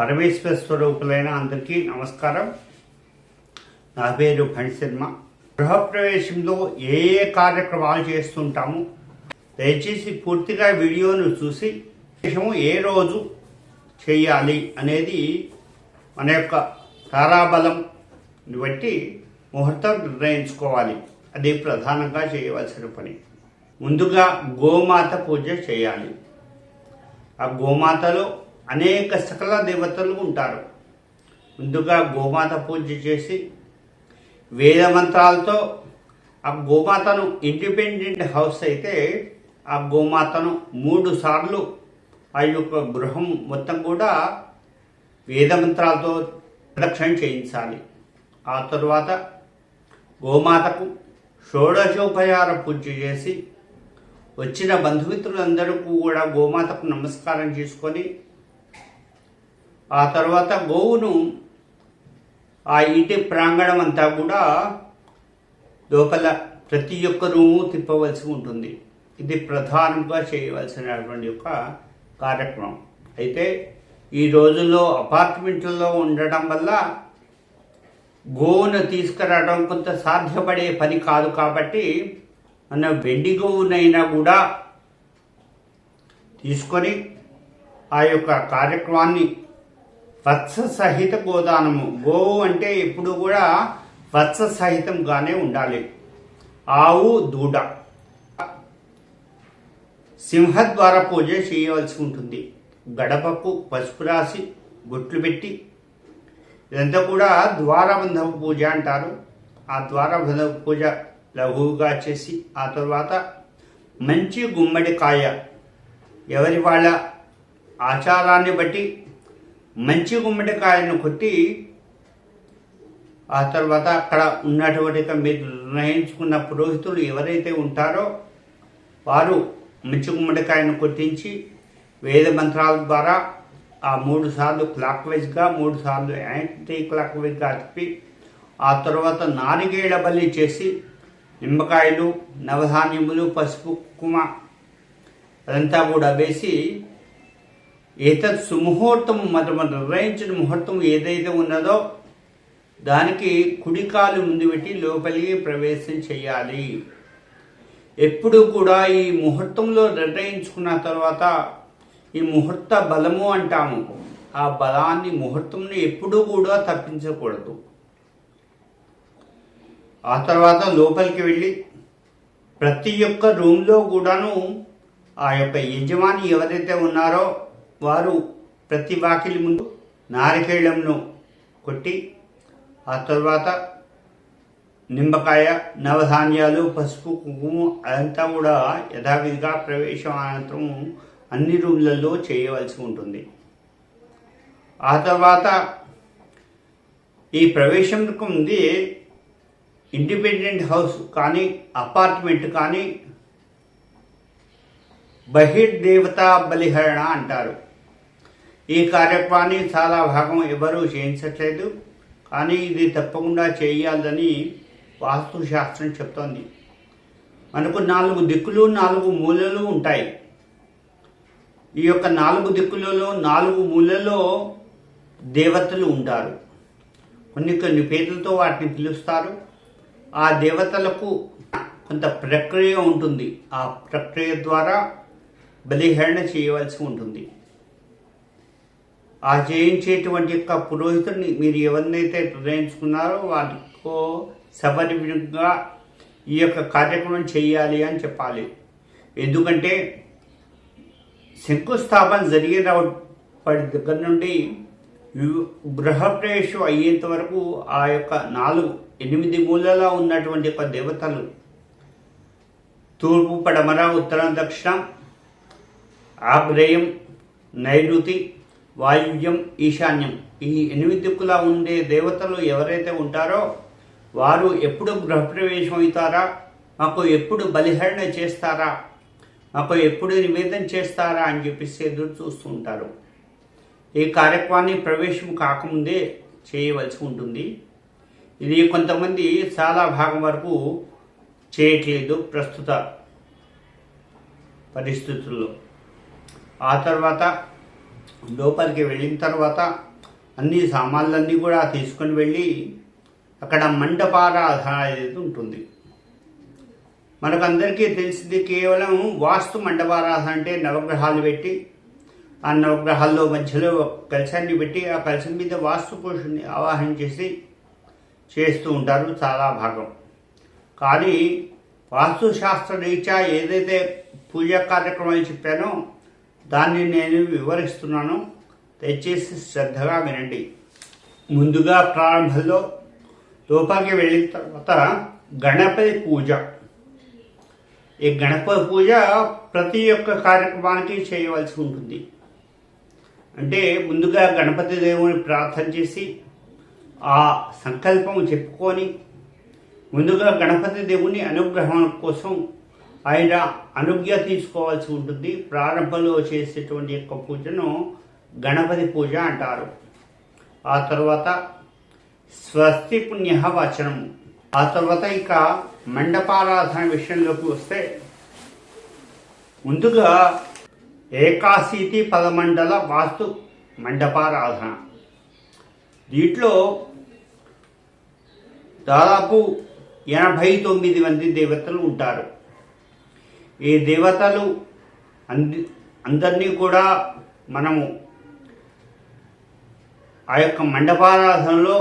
పరమేశ్వర స్వరూపులైన అందరికీ నమస్కారం. నా పేరు ఫణి శర్మ. గృహప్రవేశంలో ఏ ఏ కార్యక్రమాలు చేస్తుంటాము దయచేసి పూర్తిగా వీడియోను చూసి ప్రవేశము ఏ రోజు చేయాలి అనేది మన యొక్క తారాబలం బట్టి ముహూర్తం నిర్ణయించుకోవాలి. అది ప్రధానంగా చేయవలసిన పని. ముందుగా గోమాత పూజ చేయాలి. ఆ గోమాతలో అనేక సకల దేవతలు ఉంటారు. ముందుగా గోమాత పూజ చేసి వేద మంత్రాలతో ఆ గోమాతను ఇండిపెండెంట్ హౌస్ అయితే ఆ గోమాతను మూడు సార్లు ఆ యొక్క గృహం మొత్తం కూడా వేద మంత్రాలతో ప్రదక్షిణ చేయించాలి. ఆ తర్వాత గోమాతకు షోడశోపచార పూజ చేసి వచ్చిన బంధుమిత్రులందరికీ కూడా గోమాతకు నమస్కారం చేసుకొని ఆ తర్వాత గోవును ఆ ఇంటి ప్రాంగణం అంతా కూడా లోపల ప్రతి ఒక్కరు తిప్పవలసి ఉంటుంది. ఇది ప్రధానంగా చేయవలసినటువంటి యొక్క కార్యక్రమం. అయితే ఈ రోజుల్లో అపార్ట్మెంట్లలో ఉండటం వల్ల గోవును తీసుకురావడం కొంత సాధ్యపడే పని కాదు కాబట్టి మన వెండి గోవునైనా కూడా తీసుకొని ఆ యొక్క కార్యక్రమాన్ని వత్స సహిత గోదానము. గోవు అంటే ఎప్పుడు కూడా వత్స సహితంగానే ఉండాలి. ఆవు దూడ. సింహద్వార పూజ చేయవలసి ఉంటుంది. గడపకు పసుపు రాసి గుట్లు పెట్టి ఇదంతా కూడా ద్వారబంధవ పూజ అంటారు. ఆ ద్వారబంధవ పూజ లఘువుగా చేసి ఆ తర్వాత మంచి గుమ్మడికాయ. ఎవరి వాళ్ళ ఆచారాన్ని బట్టి మంచి గుమ్మడికాయను కొట్టి ఆ తర్వాత అక్కడ ఉన్నటువంటి మీరు నిర్ణయించుకున్న పురోహితులు ఎవరైతే ఉంటారో వారు మంచి గుమ్మడికాయను కొట్టించి వేద మంత్రాల ద్వారా ఆ మూడు సార్లు క్లాక్ వైజ్గా మూడు సార్లు యాంటీ క్లాక్ వైజ్గా తిప్పి ఆ తర్వాత నారిగేళ్ళ బలి చేసి నిమ్మకాయలు నవధాన్యములు పసుపు కుమ అదంతా కూడా వేసి ఏతత్ సుముహూర్తం మనం నిర్ణయించిన ముహూర్తం ఏదైతే ఉన్నదో దానికి కుడికాలు ముందు పెట్టి లోపలికి ప్రవేశం చేయాలి. ఎప్పుడు కూడా ఈ ముహూర్తంలో నిర్ణయించుకున్న తర్వాత ఈ ముహూర్త బలము అంటాము. ఆ బలాన్ని ముహూర్తంని ఎప్పుడూ కూడా తప్పించకూడదు. ఆ తర్వాత లోపలికి వెళ్ళి ప్రతి ఒక్క రూమ్లో కూడాను ఆ యొక్క యజమాని ఎవరైతే ఉన్నారో వారు ప్రతి వాకిలి ముందు నారికేళంను కొట్టి ఆ తర్వాత నిమ్మకాయ నవధాన్యాలు పసుపు కుంకుమ అదంతా కూడా యథావిధిగా ప్రవేశం అనంతరం అన్ని రూమ్లలో చేయవలసి ఉంటుంది. ఆ తర్వాత ఈ ప్రవేశంకు ముందే ఇండిపెండెంట్ హౌస్ కానీ అపార్ట్మెంట్ కానీ బహిర్దేవతా బలిహరణ అంటారు. ఈ కార్యక్రమాన్ని చాలా భాగం ఎవరూ చేయించట్లేదు. కానీ ఇది తప్పకుండా చేయాలని వాస్తు శాస్త్రం చెప్తోంది. మనకు నాలుగు దిక్కులు నాలుగు మూలలు ఉంటాయి. ఈ యొక్క నాలుగు దిక్కులలో నాలుగు మూలలో దేవతలు ఉంటారు. కొన్ని కొన్ని పేర్లతో వాటిని పిలుస్తారు. ఆ దేవతలకు కొంత ప్రక్రియ ఉంటుంది. ఆ ప్రక్రియ ద్వారా బలిహరణ చేయవలసి ఉంటుంది. ఆ చేయించేటువంటి యొక్క పురోహితుడిని మీరు ఎవరినైతే నిర్ణయించుకున్నారో వాటికో సపరిమితంగా ఈ యొక్క కార్యక్రమం చేయాలి అని చెప్పాలి. ఎందుకంటే శంకుస్థాపన జరిగిన దగ్గర నుండి గృహప్రవేశం అయ్యేంత వరకు ఆ యొక్క నాలుగు ఎనిమిది మూలలో ఉన్నటువంటి యొక్క దేవతలు తూర్పు పడమర ఉత్తరం దక్షిణం ఆగ్రేయం నైరుతి వాయువ్యం ఈశాన్యం. ఈ ఎనిమిది దిక్కులా ఉండే దేవతలు ఎవరైతే ఉంటారో వారు ఎప్పుడు గృహప్రవేశం అవుతారా మాకు ఎప్పుడు బలిహరణ చేస్తారా? మాకు ఎప్పుడు నివేదన చేస్తారా? అని చెప్పేసి ఎదురు చూస్తూ ఉంటారు ఈ కార్యక్రమాన్ని ప్రవేశం కాకముందే చేయవలసి ఉంటుంది. ఇది కొంతమంది చాలా భాగం వరకు చేయట్లేదు ప్రస్తుత పరిస్థితుల్లో. ఆ తర్వాత లోపలికి వెళ్ళిన తర్వాత అన్ని సామాన్లన్నీ కూడా తీసుకొని వెళ్ళి అక్కడ మండపారాధన అనేది ఉంటుంది. మనకందరికీ తెలిసింది కేవలం వాస్తు మండపారాధన అంటే నవగ్రహాలు పెట్టి ఆ నవగ్రహాల్లో మధ్యలో కలశాన్ని పెట్టి ఆ కలశం మీద వాస్తు పురుషుని ఆవాహన చేసి చేస్తూ ఉంటారు చాలా భాగం. కానీ వాస్తుశాస్త్ర రీత్యా ఏదైతే పూజా కార్యక్రమాలు చెప్పానో దాన్ని నేను వివరిస్తున్నాను. దయచేసి శ్రద్ధగా వినండి. ముందుగా ప్రారంభంలో లోపలికి వెళ్ళిన తర్వాత గణపతి పూజ. ఈ గణపతి పూజ ప్రతి ఒక్క కార్యక్రమానికి చేయవలసి ఉంటుంది. అంటే ముందుగా గణపతి దేవుని ప్రార్థన చేసి ఆ సంకల్పం చెప్పుకొని ముందుగా గణపతి దేవుని అనుగ్రహం కోసం ఆయన అనుజ్ఞ తీసుకోవాల్సి ఉంటుంది. ప్రారంభంలో చేసేటువంటి యొక్క పూజను గణపతి పూజ అంటారు. ఆ తర్వాత స్వస్తి పుణ్య వచనం. ఆ తర్వాత ఇక మండపారాధన విషయంలోకి వస్తే ముందుగా ఏకాశీతి పదమండల వాస్తు మండపారాధన. దీంట్లో దాదాపు ఎనభై తొమ్మిది మంది దేవతలు ఉంటారు. ఈ దేవతలు అంది అందరినీ కూడా మనము ఆ యొక్క మండపారాధనలో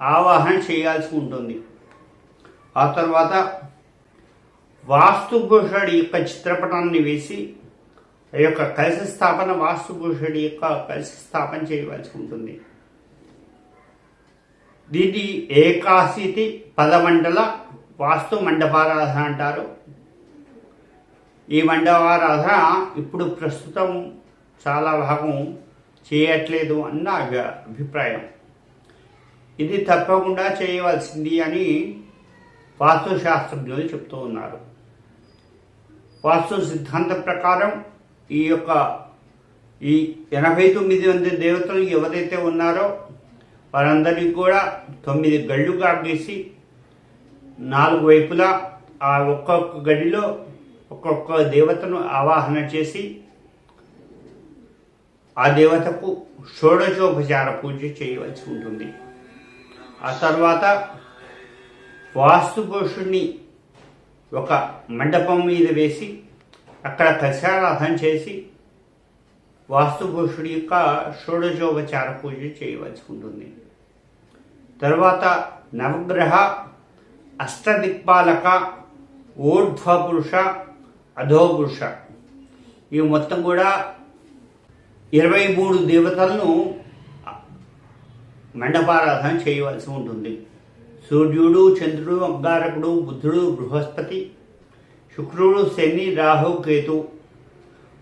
ఆవాహన చేయాల్సి ఉంటుంది. ఆ తర్వాత వాస్తుభూషుడి యొక్క చిత్రపటాన్ని వేసి ఆ యొక్క కలిసి స్థాపన వాస్తుభూషుడి యొక్క కలిసి స్థాపన చేయవలసి ఉంటుంది. దీన్ని ఏకాశితి పదమండల వాస్తు మండపారాధన అంటారు. ఈ మండవారాధన ఇప్పుడు ప్రస్తుతం చాలా భాగం చేయట్లేదు అన్న అభిప్రాయం. ఇది తప్పకుండా చేయవలసింది అని వాస్తుశాస్త్రజ్ఞులు చెప్తూ ఉన్నారు. వాస్తు సిద్ధాంతం ప్రకారం ఈ యొక్క ఈ ఎనభై తొమ్మిది మంది దేవతలు ఎవరైతే ఉన్నారో వారందరికీ కూడా తొమ్మిది గళ్ళు గీసి నాలుగు వైపులా ఆ ఒక్కొక్క గడిలో ఒక్కొక్క దేవతను ఆవాహన చేసి ఆ దేవతకు షోడశోపచార పూజ చేయవలసి ఉంటుంది. ఆ తర్వాత వాస్తుపురుషుణ్ణి ఒక మండపం మీద వేసి అక్కడ కశారాధన చేసి వాస్తుపురుషుడి యొక్క షోడశోపచార పూజ చేయవలసి ఉంటుంది. తర్వాత నవగ్రహ అష్టదిక్పాలక పురుష పురుష అధోపురుష. ఇవి మొత్తం కూడా ఇరవై మూడు దేవతలను మండపారాధన చేయవలసి ఉంటుంది. సూర్యుడు చంద్రుడు అంగారకుడు బుద్ధుడు బృహస్పతి శుక్రుడు శని రాహు కేతు.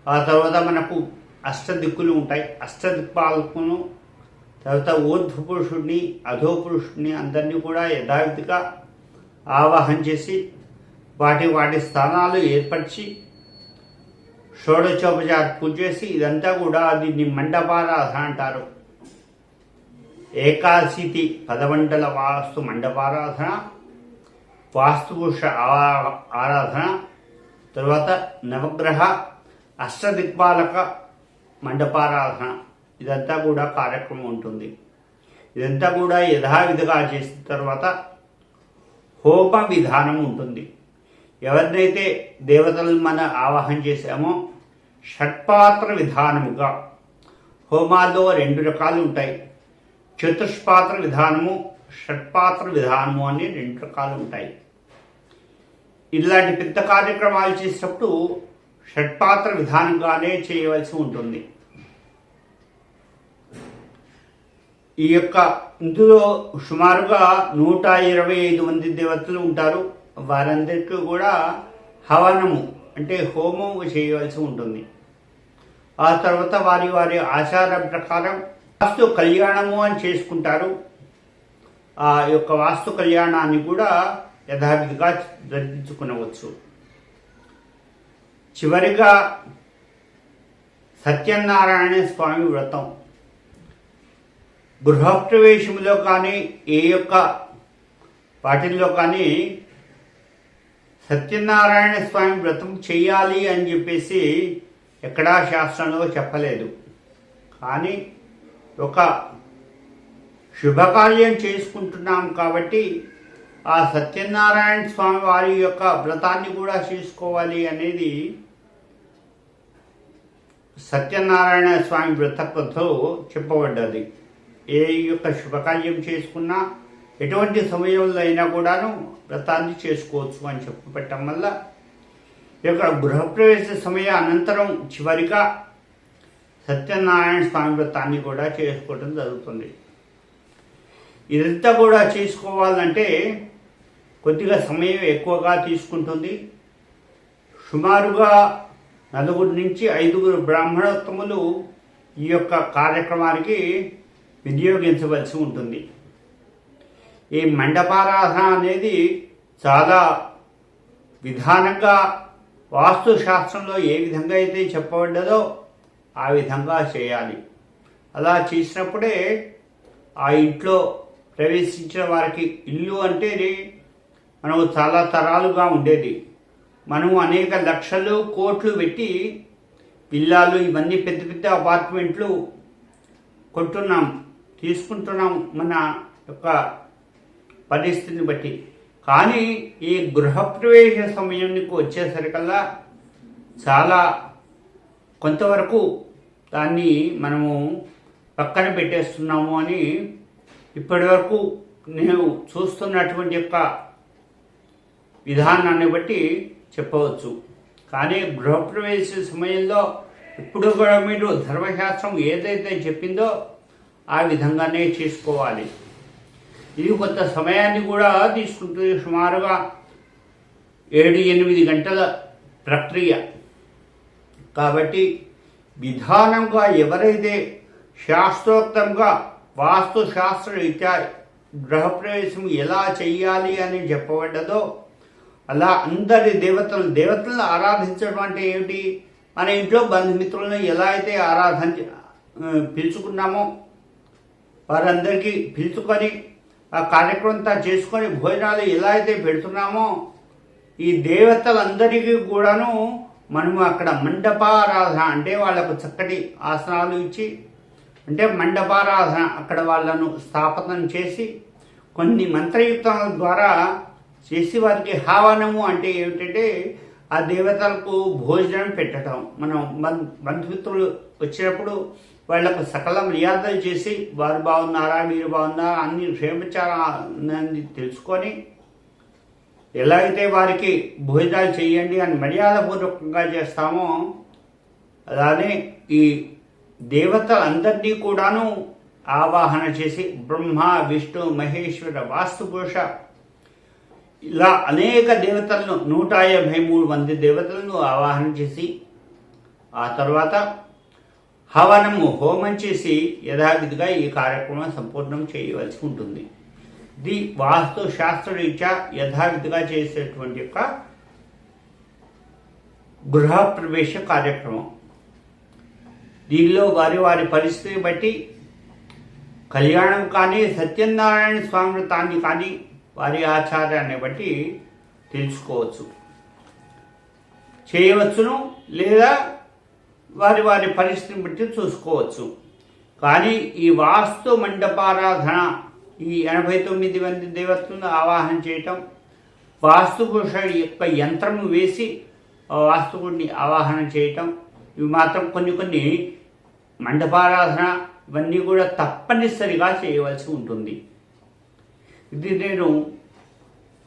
ఆ తర్వాత మనకు అష్టదిక్కులు ఉంటాయి. అష్టదిక్పాలకును తర్వాత ఊర్ధ్వ పురుషుడిని అధో పురుషుడిని అందరినీ కూడా యథావిధిగా ఆవాహన చేసి వాటి వాటి స్థానాలు ఏర్పరిచి షోడచోపచార పూజ చేసి ఇదంతా కూడా దీన్ని మండపారాధన అంటారు. ఏకాశితి పదమండల వాస్తు మండపారాధన వాస్తుపురుష ఆ- ఆరాధన తర్వాత నవగ్రహ అష్టదిక్పాలక మండపారాధన. ఇదంతా కూడా కార్యక్రమం ఉంటుంది. ఇదంతా కూడా యథావిధిగా చేసిన తర్వాత హోప విధానం ఉంటుంది. ఎవరినైతే దేవతలను మన ఆవాహన చేశామో షట్పాత్ర విధానముగా హోమాల్లో రెండు రకాలు ఉంటాయి. చతుష్పాత్ర విధానము షట్పాత్ర విధానము అని రెండు రకాలు ఉంటాయి. ఇలాంటి పెద్ద కార్యక్రమాలు చేసేటప్పుడు షట్పాత్ర విధానంగానే చేయవలసి ఉంటుంది. ఈ యొక్క ఇందులో సుమారుగా నూట ఇరవై ఐదు మంది దేవతలు ఉంటారు. వారందరికీ కూడా హవనము అంటే హోమం చేయవలసి ఉంటుంది. ఆ తర్వాత వారి వారి ఆచారం ప్రకారం వాస్తు కళ్యాణము అని చేసుకుంటారు. ఆ యొక్క వాస్తు కళ్యాణాన్ని కూడా యథావిధిగా జరిపించుకునవచ్చు. చివరిగా సత్యనారాయణ స్వామి వ్రతం. గృహప్రవేశంలో కానీ ఏ యొక్క వాటిల్లో కానీ సత్యనారాయణ స్వామి వ్రతం చేయాలి అని చెప్పేసి ఎక్కడా శాస్త్రంలో చెప్పలేదు. కానీ ఒక శుభకార్యం చేసుకుంటున్నాం కాబట్టి ఆ సత్యనారాయణ స్వామి వారి యొక్క వ్రతాన్ని కూడా చేసుకోవాలి అనేది సత్యనారాయణ స్వామి వ్రత కథలో చెప్పబడ్డది. ఏ యొక్క శుభకార్యం చేసుకున్నా ఎటువంటి సమయంలో అయినా కూడాను వ్రతాన్ని చేసుకోవచ్చు అని చెప్పబట్టడం వల్ల ఈ యొక్క గృహప్రవేశ సమయ అనంతరం చివరిగా సత్యనారాయణ స్వామి వ్రతాన్ని కూడా చేసుకోవడం జరుగుతుంది. ఇదంతా కూడా చేసుకోవాలంటే కొద్దిగా సమయం ఎక్కువగా తీసుకుంటుంది. సుమారుగా నలుగురు నుంచి ఐదుగురు బ్రాహ్మణోత్తములు ఈ యొక్క కార్యక్రమానికి వినియోగించవలసి ఉంటుంది. ఈ మండపారాధన అనేది చాలా విధానంగా వాస్తు శాస్త్రంలో ఏ విధంగా అయితే చెప్పబడ్డదో ఆ విధంగా చేయాలి. అలా చేసినప్పుడే ఆ ఇంట్లో ప్రవేశించిన వారికి ఇల్లు అంటే మనం చాలా తరాలుగా ఉండేది. మనం అనేక లక్షలు కోట్లు పెట్టి విల్లాలు ఇవన్నీ పెద్ద పెద్ద అపార్ట్మెంట్లు కొంటున్నాం తీసుకుంటున్నాం మన యొక్క పరిస్థితిని బట్టి. కానీ ఈ గృహప్రవేశ సమయానికి వచ్చేసరికల్లా చాలా కొంతవరకు దాన్ని మనము పక్కన పెట్టేస్తున్నాము అని ఇప్పటివరకు నేను చూస్తున్నటువంటి యొక్క విధానాన్ని బట్టి చెప్పవచ్చు. కానీ గృహప్రవేశ సమయంలో ఇప్పుడు కూడా మీరు ధర్మశాస్త్రం ఏదైతే చెప్పిందో ఆ విధంగానే చేసుకోవాలి. ఇది కొంత సమయాన్ని కూడా తీసుకుంటుంది సుమారుగా ఏడు ఎనిమిది గంటల ప్రక్రియ. కాబట్టి విధానంగా ఎవరైతే శాస్త్రోక్తంగా వాస్తు శాస్త్రరీత్యా గృహప్రవేశం ఎలా చెయ్యాలి అని చెప్పబడ్డదో అలా అందరి దేవతలు దేవతలను ఆరాధించడం అంటే ఏమిటి? మన ఇంట్లో బంధుమిత్రులను ఎలా అయితే ఆరాధన పిలుచుకున్నామో వారందరికీ పిలుచుకొని ఆ కార్యక్రమం చేసుకొని భోజనాలు ఎలా అయితే పెడుతున్నామో ఈ దేవతలందరికీ కూడాను మనము అక్కడ మండపారాధన అంటే వాళ్ళకు చక్కటి ఆసనాలు ఇచ్చి అంటే మండపారాధన అక్కడ వాళ్ళను స్థాపనం చేసి కొన్ని మంత్రయుక్తముల ద్వారా చేసి వారికి హావనము అంటే ఏమిటంటే ఆ దేవతలకు భోజనం పెట్టడం. మనం బంధుమిత్రులు వచ్చినప్పుడు వాళ్ళకు సకల మర్యాదలు చేసి వారు బాగున్నారా? మీరు బాగున్నారా? అన్ని క్షేమచారాన్ని తెలుసుకొని ఎలా అయితే వారికి భోజనాలు చేయండి అని మర్యాదపూర్వకంగా చేస్తామో అలానే ఈ దేవతలందరినీ కూడాను ఆవాహన చేసి బ్రహ్మ విష్ణు మహేశ్వర వాస్తుపురుష ఇలా అనేక దేవతలను నూట యాభై మూడు మంది దేవతలను ఆవాహన చేసి ఆ తర్వాత హవనము హోమం చేసి యథావిధిగా ఈ కార్యక్రమం సంపూర్ణం చేయవలసి ఉంటుంది. ఇది వాస్తు శాస్త్రరీత్యా యథావిధిగా చేసేటువంటి యొక్క గృహప్రవేశ కార్యక్రమం. దీనిలో వారి వారి పరిస్థితిని బట్టి కళ్యాణం కానీ సత్యనారాయణ స్వామి వ్రతాన్ని కానీ వారి ఆచారాన్ని బట్టి తెలుసుకోవచ్చు. చేయవచ్చును లేదా వారి వారి పరిస్థితిని బట్టి చూసుకోవచ్చు. కానీ ఈ వాస్తు మండపారాధన ఈ ఎనభై తొమ్మిది మంది దేవతలను ఆవాహన చేయటం వాస్తుపురుష యొక్క యంత్రము వేసి వాస్తుకుడిని ఆవాహన చేయటం ఇవి మాత్రం కొన్ని కొన్ని మండపారాధన ఇవన్నీ కూడా తప్పనిసరిగా చేయవలసి ఉంటుంది. ఇది నేను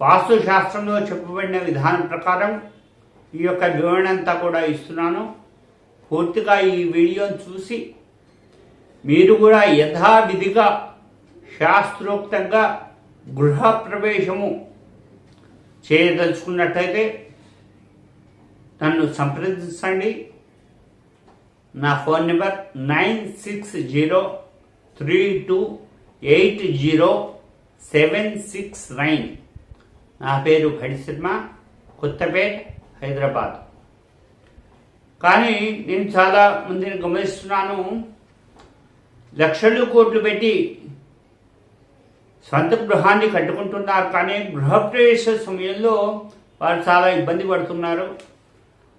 వాస్తుశాస్త్రంలో చెప్పబడిన విధానం ప్రకారం ఈ యొక్క వివరణ అంతా కూడా ఇస్తున్నాను. పూర్తిగా ఈ వీడియోను చూసి మీరు కూడా యథావిధిగా శాస్త్రోక్తంగా గృహప్రవేశము చేయదలుచుకున్నట్టయితే నన్ను సంప్రదించండి. నా phone number nine six zero three two eight zero seven six nine. నా పేరు భడి శర్మ కొత్తపేట్ హైదరాబాద్. కానీ నేను చాలా మందిని గమనిస్తున్నాను. లక్షలు కోట్లు పెట్టి సొంత గృహాన్ని కట్టుకుంటున్నారు. కానీ గృహప్రవేశ సమయంలో వారు చాలా ఇబ్బంది పడుతున్నారు.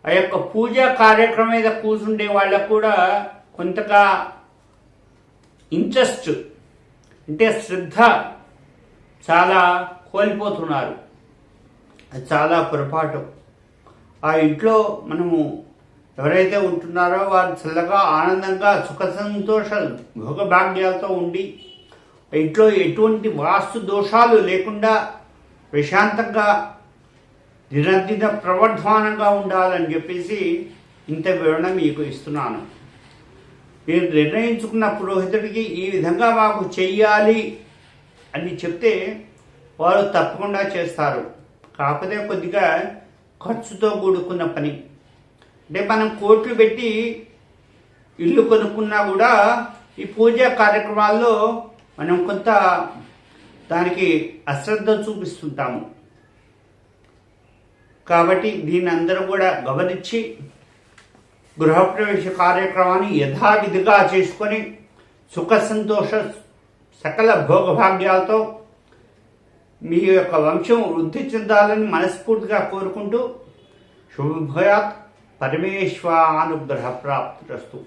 ఆ యొక్క పూజా కార్యక్రమం మీద కూర్చుండే వాళ్ళకు కూడా కొంతగా ఇంట్రెస్ట్ అంటే శ్రద్ధ చాలా కోల్పోతున్నారు. అది చాలా పొరపాటు. ఆ ఇంట్లో మనము ఎవరైతే ఉంటున్నారో వారు చల్లగా ఆనందంగా సుఖ సంతోష భోగభాగ్యాలతో ఉండి ఇంట్లో ఎటువంటి వాస్తు దోషాలు లేకుండా ప్రశాంతంగా దినదిన ప్రవర్ధమానంగా ఉండాలని చెప్పేసి ఇంత వివరణ మీకు ఇస్తున్నాను. మీరు నిర్ణయించుకున్న పురోహితుడికి ఈ విధంగా మాకు చెయ్యాలి అని చెప్తే వారు తప్పకుండా చేస్తారు. కాకపోతే కొద్దిగా ఖర్చుతో కూడుకున్న పని. అంటే మనం కోట్లు పెట్టి ఇల్లు కొనుక్కున్నా కూడా ఈ పూజా కార్యక్రమాల్లో మనం కొంత దానికి అశ్రద్ధ చూపిస్తుంటాము. కాబట్టి దీన్ని అందరూ కూడా గమనించి గృహప్రవేశ కార్యక్రమాన్ని యథావిధిగా చేసుకొని సుఖ సంతోష సకల భోగభాగ్యాలతో మీ యొక్క వంశం వృద్ధి చెందాలని మనస్ఫూర్తిగా కోరుకుంటూ శుభభయాత్ పరమేశ్వరానుగ్రహ ప్రాప్తిరస్తు